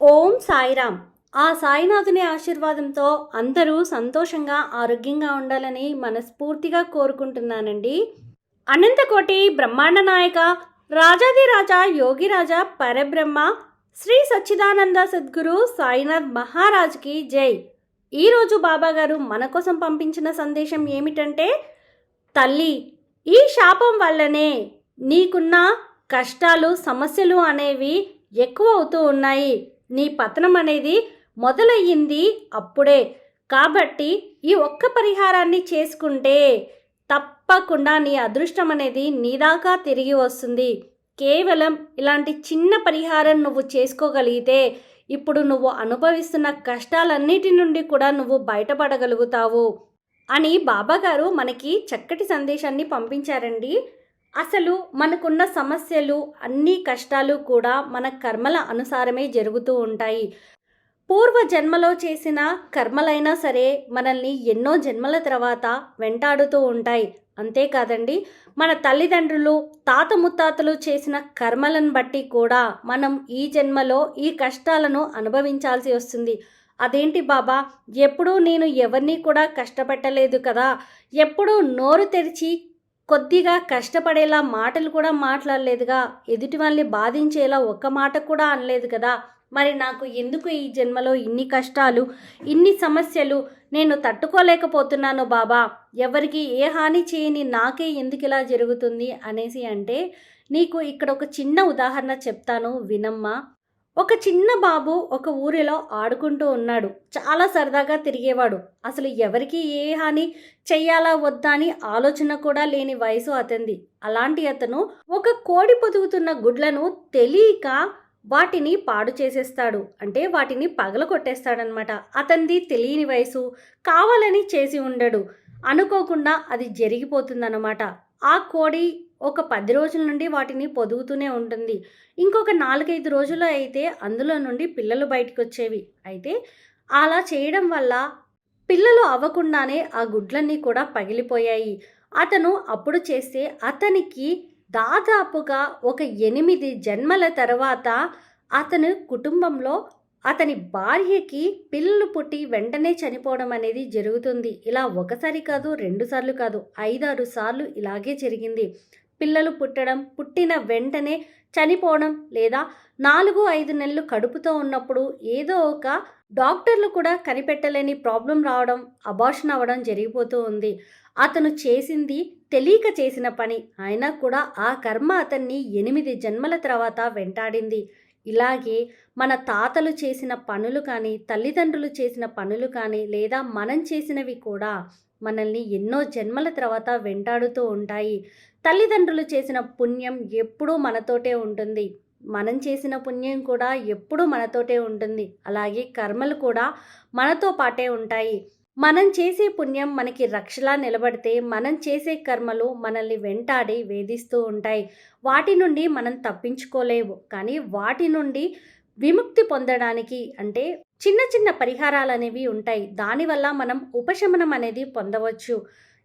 ఓం సాయిరామ్. ఆ సాయినాథుని ఆశీర్వాదంతో అందరూ సంతోషంగా ఆరోగ్యంగా ఉండాలని మనస్ఫూర్తిగా కోరుకుంటున్నానండి. అనంతకోటి బ్రహ్మాండ నాయక రాజాదిరాజా యోగిరాజా పరబ్రహ్మ శ్రీ సచ్చిదానంద సద్గురు సాయినాథ్ మహారాజ్కి జై. ఈరోజు బాబాగారు మన కోసం పంపించిన సందేశం ఏమిటంటే తల్లి ఈ శాపం వల్లనే నీకున్న కష్టాలు సమస్యలు అనేవి ఎక్కువ అవుతూ ఉన్నాయి. నీ పతనం అనేది మొదలయ్యింది అప్పుడే. కాబట్టి ఈ ఒక్క పరిహారాన్ని చేసుకుంటే తప్పకుండా నీ అదృష్టం అనేది నీదాకా తిరిగి వస్తుంది. కేవలం ఇలాంటి చిన్న పరిహారం నువ్వు చేసుకోగలిగితే ఇప్పుడు నువ్వు అనుభవిస్తున్న కష్టాలన్నిటి నుండి కూడా నువ్వు బయటపడగలుగుతావు. అని బాబాగారు మనకి చక్కటి సందేశాన్ని పంపించారండి. అసలు మనకున్న సమస్యలు అన్ని కష్టాలు కూడా మన కర్మల అనుసారమే జరుగుతూ ఉంటాయి. పూర్వ జన్మలో చేసిన కర్మలైనా సరే మనల్ని ఎన్నో జన్మల తర్వాత వెంటాడుతూ ఉంటాయి. అంతేకాదండి మన తల్లిదండ్రులు తాత ముత్తాతలు చేసిన కర్మలను బట్టి కూడా మనం ఈ జన్మలో ఈ కష్టాలను అనుభవించాల్సి వస్తుంది. అదేంటి బాబా ఎప్పుడూ నేను ఎవరిని కూడా కష్టపెట్టలేదు కదా? ఎప్పుడూ నోరు తెరిచి కొద్దిగా కష్టపడేలా మాటలు కూడా మాట్లాడలేదుగా. ఎదుటి వాళ్ళని బాధించేలా ఒక్క మాట కూడా అనలేదు కదా. మరి నాకు ఎందుకు ఈ జన్మలో ఇన్ని కష్టాలు ఇన్ని సమస్యలు? నేను తట్టుకోలేకపోతున్నాను బాబా. ఎవరికి ఏ హాని చేయని నాకే ఎందుకు ఇలా జరుగుతుంది అనేసి అంటే నీకు ఇక్కడ ఒక చిన్న ఉదాహరణ చెప్తాను వినమ్మా. ఒక చిన్న బాబు ఒక ఊరిలో ఆడుకుంటూ ఉన్నాడు. చాలా సరదాగా తిరిగేవాడు. అసలు ఎవరికి ఏ హాని చెయ్యాలా వద్దా అని ఆలోచన కూడా లేని వయసు అతనిది. అలాంటి అతను ఒక కోడి పొదుగుతున్న గుడ్లను తెలియక వాటిని పాడు చేసేస్తాడు. అంటే వాటిని పగల కొట్టేస్తాడనమాట అతనిది తెలియని వయసు కావాలని చేసి ఉండడు. అనుకోకుండా అది జరిగిపోతుందన్నమాట. ఆ కోడి ఒక పది రోజుల నుండి వాటిని పొదుగుతూనే ఉంటుంది. ఇంకొక నాలుగైదు రోజులు అయితే అందులో నుండి పిల్లలు బయటకు వచ్చేవి అయితే అలా చేయడం వల్ల పిల్లలు అవ్వకుండానే ఆ గుడ్లన్నీ కూడా పగిలిపోయాయి. అతను అప్పుడు చేస్తే అతనికి దాదాపుగా ఒక ఎనిమిది జన్మల తర్వాత అతను కుటుంబంలో అతని భార్యకి పిల్లలు పుట్టి వెంటనే చనిపోవడం అనేది జరుగుతుంది. ఇలా ఒకసారి కాదు రెండు సార్లు కాదు ఐదారు సార్లు ఇలాగే జరిగింది. పిల్లలు పుట్టడం పుట్టిన వెంటనే చనిపోవడం లేదా నాలుగు ఐదు నెలలు కడుపుతో ఉన్నప్పుడు ఏదో ఒక డాక్టర్లు కూడా కనిపెట్టలేని ప్రాబ్లం రావడం అబార్షన్ అవ్వడం జరిగిపోతూ ఉంది. అతను చేసింది తెలియక చేసిన పని. అయినా కూడా ఆ కర్మ అతన్ని ఎనిమిది జన్మల తర్వాత వెంటాడింది. ఇలాగే మన తాతలు చేసిన పనులు కానీ తల్లిదండ్రులు చేసిన పనులు కానీ లేదా మనం చేసినవి కూడా మనల్ని ఎన్నో జన్మల తర్వాత వెంటాడుతూ ఉంటాయి. తల్లిదండ్రులు చేసిన పుణ్యం ఎప్పుడూ మనతోటే ఉంటుంది. మనం చేసిన పుణ్యం కూడా ఎప్పుడూ మనతోటే ఉంటుంది. అలాగే కర్మలు కూడా మనతో పాటే ఉంటాయి. మనం చేసే పుణ్యం మనకి రక్షలా నిలబడితే మనం చేసే కర్మలు మనల్ని వెంటాడి వేధిస్తూ ఉంటాయి. వాటి నుండి మనం తప్పించుకోలేవు కానీ వాటి నుండి విముక్తి పొందడానికి అంటే చిన్న చిన్న పరిహారాలు అనేవి ఉంటాయి దానివల్ల మనం ఉపశమనం అనేది పొందవచ్చు.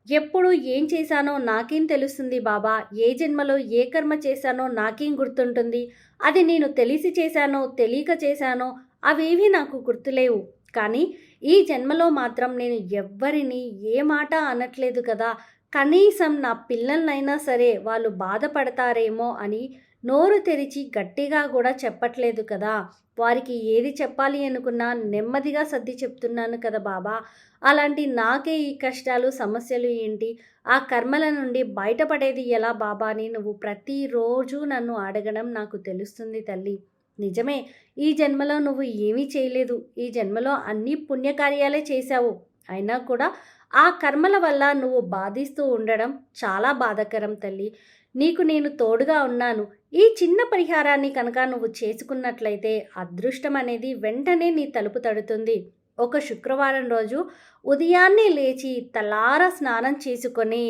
ఎప్పుడు ఏం చేశానో నాకేం తెలుస్తుంది బాబా? ఏ జన్మలో ఏ కర్మ చేశానో నాకేం గుర్తుంటుంది? అది నేను తెలిసి చేశానో తెలియక చేశానో అవేవి నాకు గుర్తులేవు. కానీ ఈ జన్మలో మాత్రం నేను ఎవ్వరిని ఏ మాట అనట్లేదు కదా. కనీసం నా పిల్లలనైనా సరే వాళ్ళు బాధపడతారేమో అని నోరు తెరిచి గట్టిగా కూడా చెప్పట్లేదు కదా. వారికి ఏది చెప్పాలి అనుకున్నా నెమ్మదిగా సర్ది చెప్తున్నాను కదా బాబా. అలాంటి నాకే ఈ కష్టాలు సమస్యలు ఏంటి? ఆ కర్మల నుండి బయటపడేది ఎలా బాబా అని నువ్వు ప్రతిరోజు నన్ను అడగడం నాకు తెలుస్తుంది తల్లి. నిజమే ఈ జన్మలో నువ్వు ఏమీ చేయలేదు. ఈ జన్మలో అన్ని పుణ్యకార్యాలే చేశావు. అయినా కూడా ఆ కర్మల వల్ల నువ్వు బాధిస్తూ ఉండడం చాలా బాధకరం తల్లి. నీకు నేను తోడుగా ఉన్నాను. ఈ చిన్న పరిహారాన్ని కనుక నువ్వు చేసుకున్నట్లయితే అదృష్టం అనేది వెంటనే నీ తలుపు తడుతుంది. ఒక శుక్రవారం రోజు ఉదయాన్నే లేచి తలార స్నానం చేసుకొని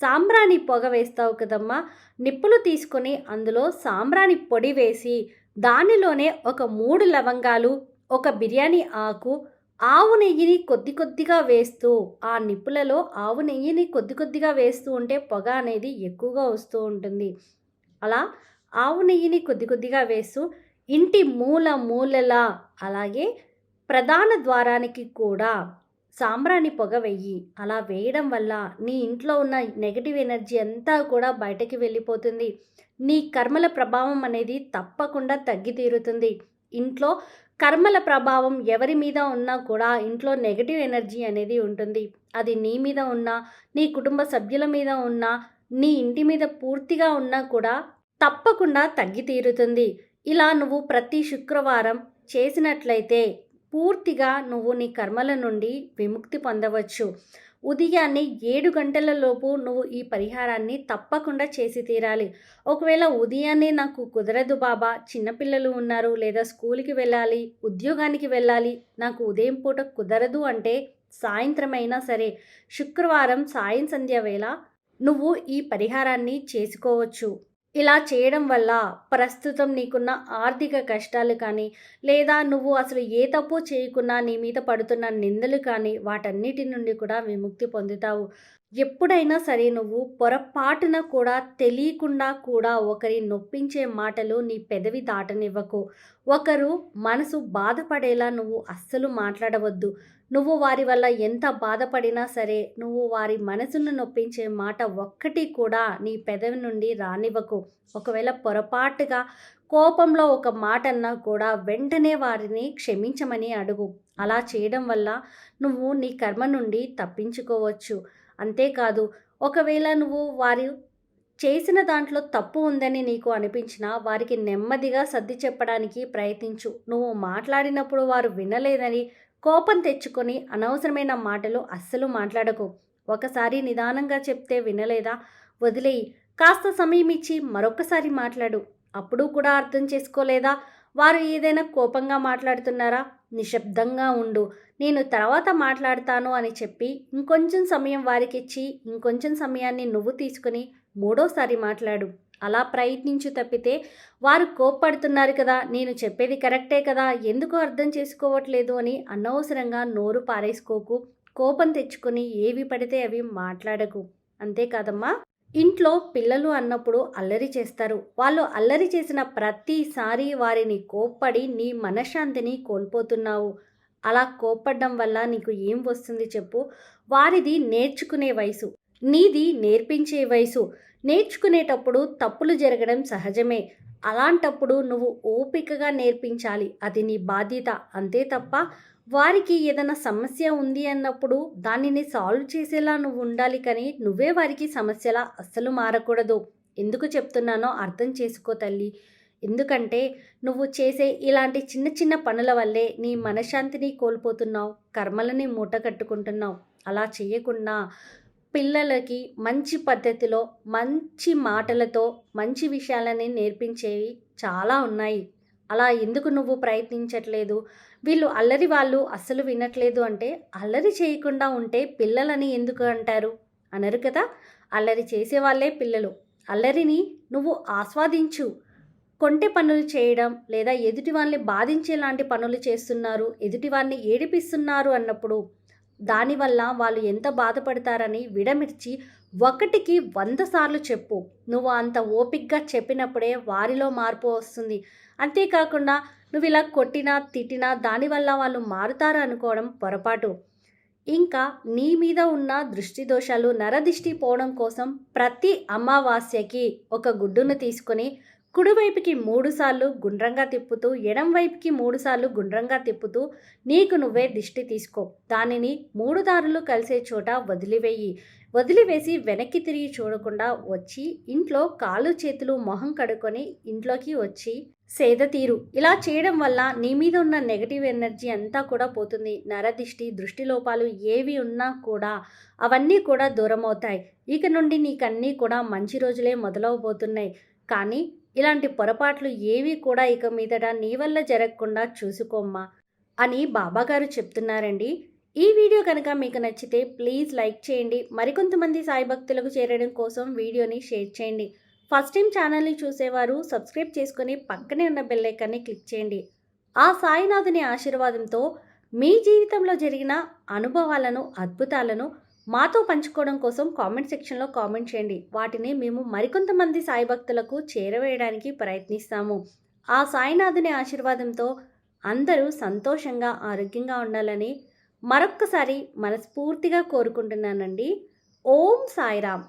సాంబ్రాణి పొగ వేస్తావు కదమ్మా. నిప్పులు తీసుకొని అందులో సాంబ్రాణి పొడి వేసి దానిలోనే ఒక మూడు లవంగాలు ఒక బిర్యానీ ఆకు ఆవు నెయ్యిని కొద్ది కొద్దిగా వేస్తూ ఆ నిప్పులలో ఆవు నెయ్యిని కొద్ది కొద్దిగా వేస్తూ ఉంటే పొగ అనేది ఎక్కువగా వస్తూ ఉంటుంది. అలా ఆవు నెయ్యిని కొద్ది కొద్దిగా వేస్తూ ఇంటి మూల మూలలా అలాగే ప్రధాన ద్వారానికి కూడా సాంబ్రాణి పొగ వెయ్యి అలా వేయడం వల్ల నీ ఇంట్లో ఉన్న నెగటివ్ ఎనర్జీ అంతా కూడా బయటకి వెళ్ళిపోతుంది. నీ కర్మల ప్రభావం అనేది తప్పకుండా తగ్గి తీరుతుంది ఇంట్లో కర్మల ప్రభావం ఎవరి మీద ఉన్నా కూడా ఇంట్లో నెగటివ్ ఎనర్జీ అనేది ఉంటుంది. అది నీ మీద ఉన్నా నీ కుటుంబ సభ్యుల మీద ఉన్నా నీ ఇంటి మీద పూర్తిగా ఉన్నా కూడా తప్పకుండా తగ్గి తీరుతుంది. ఇలా నువ్వు ప్రతి శుక్రవారం చేసినట్లయితే పూర్తిగా నువ్వు నీ కర్మల నుండి విముక్తి పొందవచ్చు. ఉదయాన్నే ఏడు గంటలలోపు నువ్వు ఈ పరిహారాన్ని తప్పకుండా చేసి తీరాలి. ఒకవేళ ఉదయాన్నే నాకు కుదరదు బాబా చిన్నపిల్లలు ఉన్నారు లేదా స్కూల్కి వెళ్ళాలి ఉద్యోగానికి వెళ్ళాలి నాకు ఉదయం పూట కుదరదు అంటే సాయంత్రమైనా సరే శుక్రవారం సాయం సంధ్య వేళ నువ్వు ఈ పరిహారాన్ని చేసుకోవచ్చు. ఇలా చేయడం వల్ల ప్రస్తుతం నీకున్న ఆర్థిక కష్టాలు కానీ లేదా నువ్వు అసలు ఏ తప్పు చేయకున్నా నీ మీద పడుతున్న నిందలు కానీ వాటన్నిటి నుండి కూడా విముక్తి పొందుతావు. ఎప్పుడైనా సరే నువ్వు పొరపాటున కూడా తెలియకుండా కూడా ఒకరి నొప్పించే మాటలు నీ పెదవి దాటనివ్వకు. ఒకరు మనసు బాధపడేలా నువ్వు అస్సలు మాట్లాడవద్దు. నువ్వు వారి వల్ల ఎంత బాధపడినా సరే నువ్వు వారి మనసును నొప్పించే మాట ఒక్కటి కూడా నీ పెదవి నుండి రానివ్వకు. ఒకవేళ పొరపాటుగా కోపంలో ఒక మాట అన్నా కూడా వెంటనే వారిని క్షమించమని అడుగు. అలా చేయడం వల్ల నువ్వు నీ కర్మ నుండి తప్పించుకోవచ్చు. అంతేకాదు ఒకవేళ నువ్వు వారి చేసిన దాంట్లో తప్పు ఉందని నీకు అనిపించినా వారికి నెమ్మదిగా సర్ది చెప్పడానికి ప్రయత్నించు. నువ్వు మాట్లాడినప్పుడు వారు వినలేదని కోపం తెచ్చుకొని అనవసరమైన మాటలు అస్సలు మాట్లాడకు. ఒకసారి నిదానంగా చెప్తే వినలేదా? వదిలేయి. కాస్త సమయం ఇచ్చి మరొకసారి మాట్లాడు. అప్పుడు కూడా అర్థం చేసుకోలేదా? వారు ఏదైనా కోపంగా మాట్లాడుతున్నారా? నిశ్శబ్దంగా ఉండు. నేను తర్వాత మాట్లాడతాను అని చెప్పి ఇంకొంచెం సమయం వారికి ఇచ్చి ఇంకొంచెం సమయాన్ని నువ్వు తీసుకుని మూడోసారి మాట్లాడు. అలా ప్రయత్నించు తప్పితే వారు కోప్పడుతున్నారు కదా నేను చెప్పేది కరెక్టే కదా ఎందుకు అర్థం చేసుకోవట్లేదు అని అనవసరంగా నోరు పారేసుకోకు కోపం తెచ్చుకొని ఏవి పడితే అవి మాట్లాడకు. అంతేకాదమ్మా ఇంట్లో పిల్లలు అన్నప్పుడు అల్లరి చేస్తారు. వాళ్ళు అల్లరి చేసిన ప్రతిసారి వారిని కోప్పడి నీ మనశ్శాంతిని కోల్పోతున్నావు. అలా కోప్పడడం వల్ల నీకు ఏం వస్తుంది చెప్పు? వారిది నేర్చుకునే వయసు. నీది నేర్పించే వయసు. నేర్చుకునేటప్పుడు తప్పులు జరగడం సహజమే. అలాంటప్పుడు నువ్వు ఓపికగా నేర్పించాలి. అది నీ బాధ్యత. అంతే తప్ప వారికి ఏదైనా సమస్య ఉంది అన్నప్పుడు దానిని సాల్వ్ చేసేలా నువ్వు ఉండాలి కానీ నువ్వే వారికి సమస్యలా అస్సలు మారకూడదు. ఎందుకు చెప్తున్నానో అర్థం చేసుకో తల్లి. ఎందుకంటే నువ్వు చేసే ఇలాంటి చిన్న చిన్న పనుల వల్లే నీ మనశ్శాంతిని కోల్పోతున్నావు. కర్మలని మూట కట్టుకుంటున్నావు అలా చేయకుండా పిల్లలకి మంచి పద్ధతిలో మంచి మాటలతో మంచి విషయాలని నేర్పించేవి చాలా ఉన్నాయి. అలా ఎందుకు నువ్వు ప్రయత్నించట్లేదు? వీళ్ళు అల్లరి వాళ్ళు అస్సలు వినట్లేదు అంటే అల్లరి చేయకుండా ఉంటే పిల్లలని ఎందుకు అంటారు? అనరు కదా? అల్లరి చేసేవాళ్ళే పిల్లలు. అల్లరిని నువ్వు ఆస్వాదించు. కొంటె పనులు చేయడం లేదా ఎదుటి వాళ్ళని బాధించేలాంటి పనులు చేస్తున్నారు ఎదుటి వారిని ఏడిపిస్తున్నారు అన్నప్పుడు దానివల్ల వాళ్ళు ఎంత బాధపడతారని విడమిర్చి ఒకటికి వంద సార్లు చెప్పు. నువ్వు అంత ఓపిక్గా చెప్పినప్పుడే వారిలో మార్పు వస్తుంది. అంతేకాకుండా నువ్వు ఇలా కొట్టినా తిట్టినా దానివల్ల వాళ్ళు మారుతారు అనుకోవడం పొరపాటు. ఇంకా నీ మీద ఉన్న దృష్టి దోషాలు నరదిష్టి పోవడం కోసం ప్రతి అమావాస్యకి ఒక గుడ్డును తీసుకొని కుడివైపుకి మూడుసార్లు గుండ్రంగా తిప్పుతూ ఎడంవైపుకి మూడుసార్లు గుండ్రంగా తిప్పుతూ నీకు నువ్వే దిష్టి తీసుకో. దానిని మూడు దారులు కలిసే చోట వదిలివేయి. వదిలివేసి వెనక్కి తిరిగి చూడకుండా వచ్చి ఇంట్లో కాళ్ళు చేతులు మొహం కడుక్కొని ఇంట్లోకి వచ్చి సేద తీరు. ఇలా చేయడం వల్ల నీ మీద ఉన్న నెగటివ్ ఎనర్జీ అంతా కూడా పోతుంది. నరదిష్టి దృష్టి లోపాలు ఏవి ఉన్నా కూడా అవన్నీ కూడా దూరం అవుతాయి ఇక నుండి నీకన్నీ కూడా మంచి రోజులే మొదలవబోతున్నాయి. కానీ ఇలాంటి పొరపాట్లు ఏవి కూడా ఇక మీదట నీ వల్ల జరగకుండా చూసుకోమ్మా అని బాబాగారు చెప్తున్నారండి. ఈ వీడియో కనుక మీకు నచ్చితే ప్లీజ్ లైక్ చేయండి. మరికొంతమంది సాయి భక్తులకు చేరడం కోసం వీడియోని షేర్ చేయండి. ఫస్ట్ టైం ఛానల్ని చూసేవారు సబ్స్క్రైబ్ చేసుకొని పక్కనే ఉన్న బెల్లైకాన్ని క్లిక్ చేయండి. ఆ సాయినాథుని ఆశీర్వాదంతో మీ జీవితంలో జరిగిన అనుభవాలను అద్భుతాలను మాతో పంచుకోవడం కోసం కామెంట్ సెక్షన్లో కామెంట్ చేయండి. వాటిని మేము మరికొంతమంది సాయి భక్తులకు చేరవేయడానికి ప్రయత్నిస్తాము. ఆ సాయినాథుని ఆశీర్వాదంతో అందరూ సంతోషంగా ఆరోగ్యంగా ఉండాలని మరొక్కసారి మనస్ఫూర్తిగా కోరుకుంటున్నానండి. ఓం సాయిరామ్.